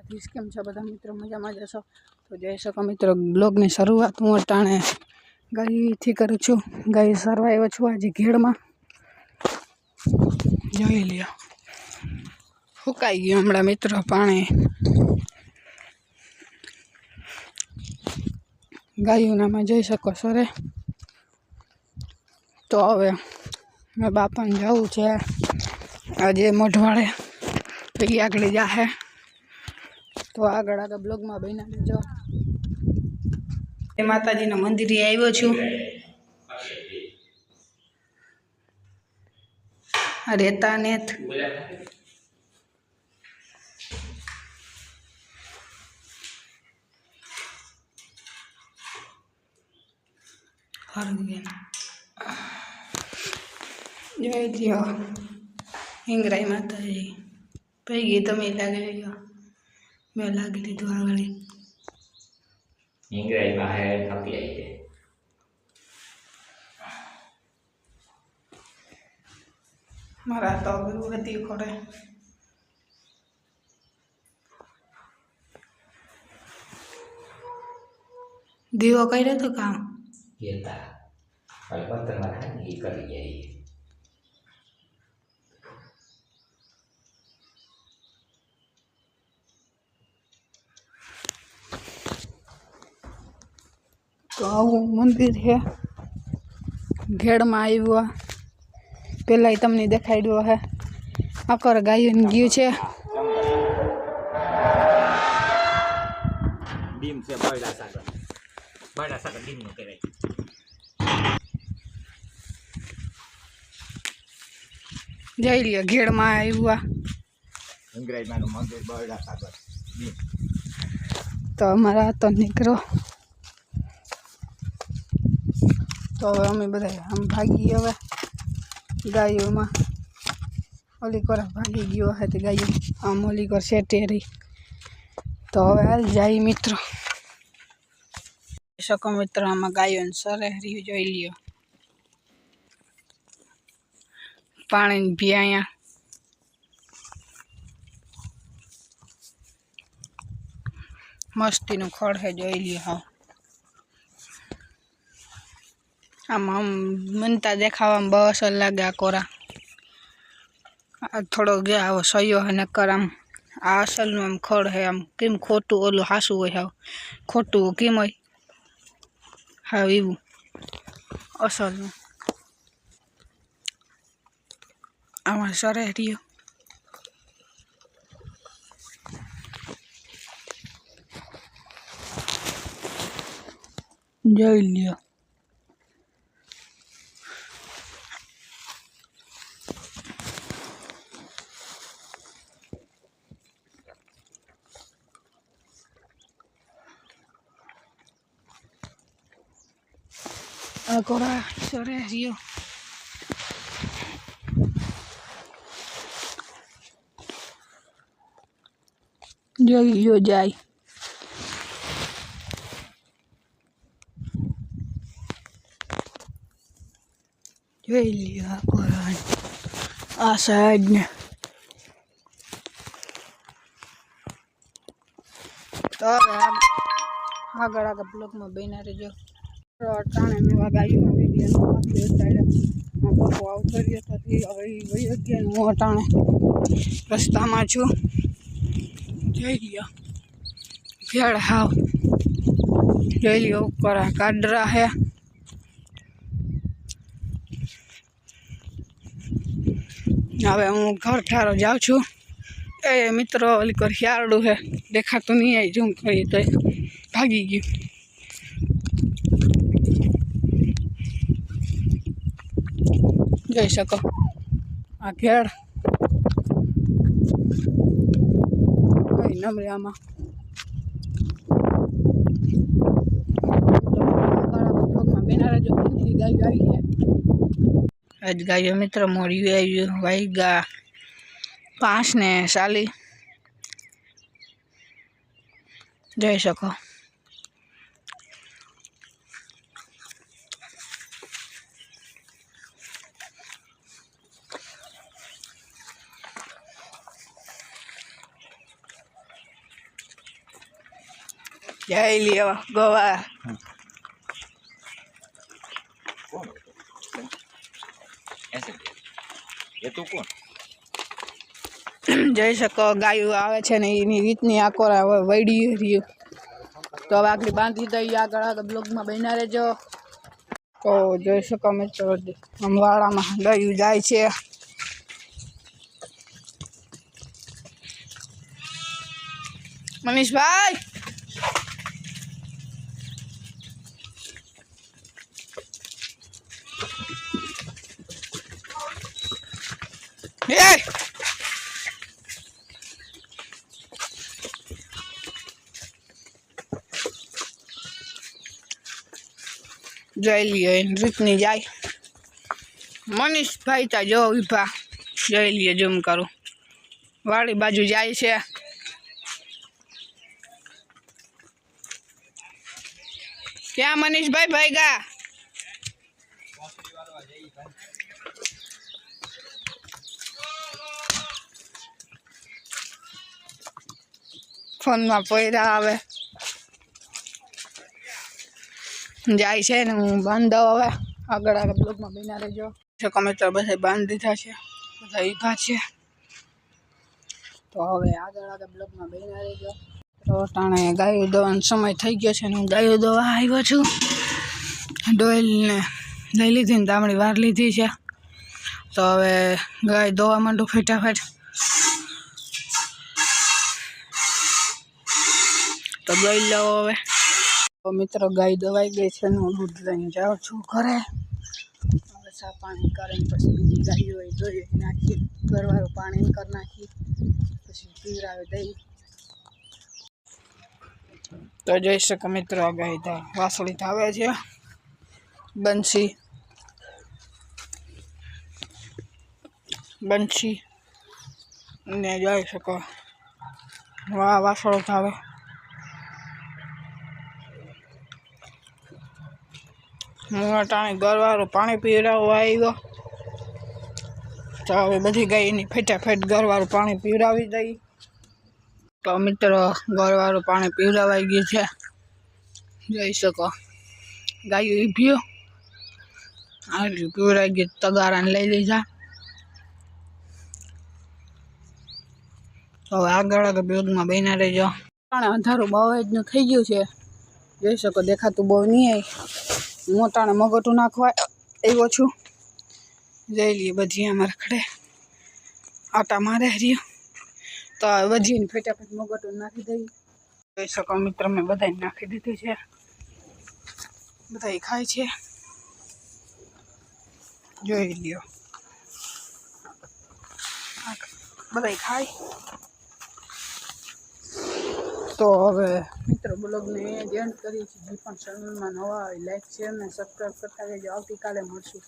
આથી કેમ છો બધા મિત્રો? મજામાં જશો તો જઈ શકો મિત્રો, બ્લોગની શરૂઆત હું અટાણે ગાયથી કરું છું. ગાય સરવા છું આજે ઘેડમાં. જોઈ લ્યો. ફૂકાઈ ગયું હમણાં મિત્રો પાણી. ગાયોનામાં જઈ શકો સરે તો હવે મેં બાપાને જવું છે. આજે મોઢવાડે. તો આગળ જાહે. તો આગળ આગળ બ્લોગમાં બહેના જો એ માતાજીના મંદિરે આવ્યો છું. રહેતા નેત. જય લ્યો. હિંગરાઈ માતાજી. ભાઈ ગઈ તમે લાગી મેં લાગી લીધું આગળ ઇંગ્રેજી બહાર નકલી આવી છે મારા તો અગરબત્તી ખોડે દીવો કર્યો તો કામ એ તા એ કરી જાય તો આવું મંદિર છે. ઘેડમાં આવ્યું. પેલા તમને દેખાડ્યું હે. આકર ગાયન ગયું છે. જઈ લ્યો ઘેડમાં આવ્યું. મંદિર તો અમારા તો નીકળો. તો હવે અમે બધા આમ ભાગી હવે. ગાયોમાં ઓલી કોર ભાગી ગયો હે તે ગાયો. આમ ઓલી છે ટેરી તો હવે હાલ જાય મિત્રો. શકો મિત્રો આમાં ગાયોને સરે રહ્યું જોઈ લ્યો. પાણી ભી અહીંયા મસ્તીનું ખડ હે, જોઈ લ્યો હા. આમ આમ મનતા દેખાવામાં બહુ અસર લાગે આ કોરા. આ થોડો ગયા આવો સહ્યો હે કર આમ. આ અસલનું આમ ખડ હે આમ. કેમ ખોટું ઓલું હાસું હોય હાવ. ખોટું કેમ હોય? હાવ એવું. અસલનું. આમાં સરે રહ્યો. જોઈ લ્યો. Agora sore rio. જોઈ લ્યો જાય જોઈ લ્યો આ આ સાઈડ ને તો આગળ આગળ બ્લોકમાં બેના રહેજો અટાણે મેં વાગાયું વીડિયો નાખ્યો ઉતાર્યો બાપુ આવતો રહ્યો તો હવે વહી ગયા હું અટાણે રસ્તામાં છું. જઈ લ્યો. ભેળ હાવ. જઈ લ્યો કરા કાડરા હે. હવે હું ઘર ઠારો જાઉં છું. એ મિત્રો ઓલી કર શિયાળું હે. દેખાતું નહીં આવી ઝૂમ કરી તો ભાગી ગયું. જોઈ શકો. આ ઘેડ કઈ નમરે આમાં બેના રહેજો ગાયો આવી આજ ગાયો મિત્ર મળ્યું આવ્યું. વાઈગા પાંચ ને સાલી જઈ શકો. જય લેવા ગોવા. એ તું કોણ? જોઈ શકો ગાયું આવે છે ને એની રીતની આકોરા વળી વૈડી રહ્યું. તો હવે આગળ બાંધી દઈએ આગળ આગળ બ્લોગમાં બન્યા રહેજો. તો જોઈ શકો મિત્રો વાડામાં ગાયું જાય છે. મનીષભાઈ એ જોઈ લઈએ રીતની જાય. મનીષભાઈ તા જો વિભા જઈ લ્યો જમ કરું. વાળી બાજુ જાય છે. ક્યાં મનીષભાઈ ભાઈ ગા? ફોનમાં પૈરા આવે. જાય છે ને હું બાંધો હવે. આગળ આગળ બ્લોગમાં બન્યા રહેજો. કમેટર બધા બાંધ દીધા છે, બધા ઈભા છે. તો હવે આગળ આગળ બ્લોગમાં બન્યા રહેજો. તો ટાણે ગાયો દવાનો સમય થઈ ગયો છે ને હું ગાયો દવા આવ્યો છું. ડોયલને લઈ લીધી ને તામડી વાર લીધી છે. તો હવે ગાય દોવા માંડું ફટાફટ. તો દોઈ લો હવે. તો મિત્રો ગાય દવાઈ ગઈ છે, હું દૂધ લઈને જાઉં છું ઘરે. હવે સા પાણી કરીને પછી બીજી ગાયો હોય ધોઈ નાખી ઘરવાળું પાણી કરી નાખી પછી પીવડાવે દઈ તો જોઈ શકો મિત્રો ગાય તો વાસળી થાવે છે. બંસી બંસી ને જોઈ શકો. વાહ, વાસળો થાવે હું ગરવાળું પાણી પીવડાવવા આવ્યો. તો હવે બધી ગાયની ફટાફટ ગરવાળું પાણી પીવડાવી દઈ. તો મિત્રો ગરવાળું પાણી પીવડાવાઈ ગયું છે. જોઈ શકો. ગાયું ઈભ્યો આટલું પીવડાવી ગયું તગારાને લઈ લીધા. તો હવે આગળ આગળ બેગમાં બહીને રહેજો. પણ અંધારું બહુ જ થઈ ગયું છે. જોઈ શકો, દેખાતું બહુ નહીં આવી અટાણે મગટું નાખવા આવ્યો છું. જઈ લઈએ બધી અમારા ખડે આટા મારે રહ્યું. તો વધીને ફટાફટ મગટું નાખી દઈએ. જોઈ શકો મિત્ર, મેં બધાને નાખી દીધી છે. બધા ખાય છે. જોઈ લ્યો. બધા ખાય. તો હવે મિત્રો, બ્લોગને એન્ડ કરીએ છીએ. જે પણ ચેનલમાં નવા હોય લાઈક શેર અને સબસ્ક્રાઈબ કરતા રહેજો. આવતીકાલે મળશું.